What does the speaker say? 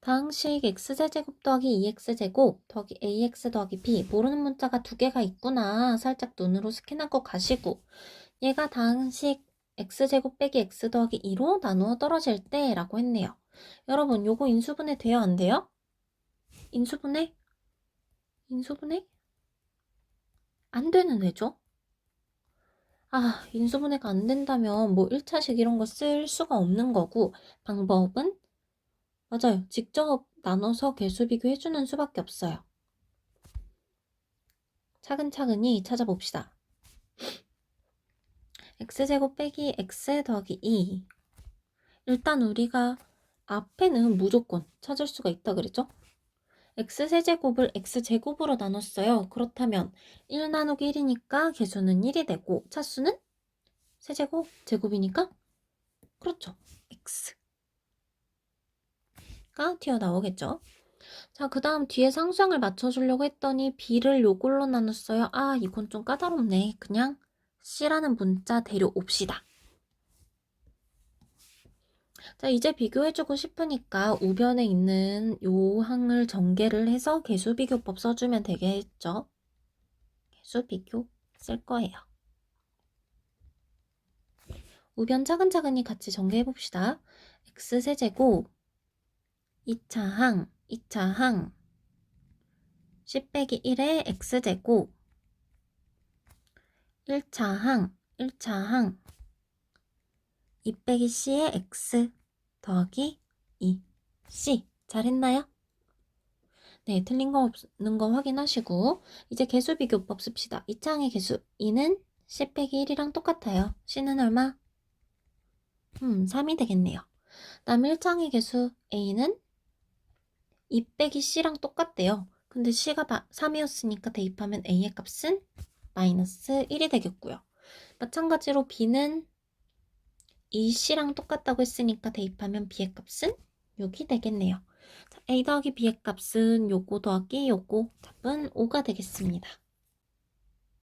다항식 x제곱 더하기 2x제곱 더하기 ax 더하기 b 모르는 문자가 두 개가 있구나 살짝 눈으로 스캔하고 가시고 얘가 다항식 x제곱 빼기 x 더하기 2로 나누어 떨어질 때 라고 했네요. 여러분 요거 인수분해 돼요 안 돼요? 인수분해? 인수분해? 안 되는 애죠? 아 인수분해가 안 된다면 뭐 1차식 이런 거 쓸 수가 없는 거고 방법은 맞아요. 직접 나눠서 개수 비교해주는 수밖에 없어요. 차근차근히 찾아봅시다. x제곱 빼기 x 더하기 2. 일단 우리가 앞에는 무조건 찾을 수가 있다 그랬죠? x세제곱을 x제곱으로 나눴어요. 그렇다면 1 나누기 1이니까 개수는 1이 되고 차수는 세제곱 제곱이니까 그렇죠. x 가 튀어나오겠죠. 자, 그 다음 뒤에 상수항을 맞춰주려고 했더니 B를 요걸로 나눴어요. 아, 이건 좀 까다롭네. 그냥 C라는 문자 데려옵시다. 자, 이제 비교해주고 싶으니까 우변에 있는 요 항을 전개를 해서 개수 비교법 써주면 되겠죠. 개수 비교 쓸 거예요. 우변 차근차근히 같이 전개해봅시다. x세제곱 2차 항, 2차 항 10 빼기 1의 x제곱 1차 항, 1차 항 2 빼기 c의 x 더하기 2 c 잘했나요? 네, 틀린 거 없는 거 확인하시고 이제 개수 비교법 씁시다. 2차 항의 개수 2는 10 빼기 1이랑 똑같아요. c는 얼마? 음, 3이 되겠네요. 다음 1차 항의 개수 a는 2 빼기 c랑 똑같대요. 근데 c가 3이었으니까 대입하면 a의 값은 마이너스 1이 되겠고요. 마찬가지로 b는 2c랑 똑같다고 했으니까 대입하면 b의 값은 6이 되겠네요. 자, a 더하기 b의 값은 요거 더하기 요거 답은 5가 되겠습니다.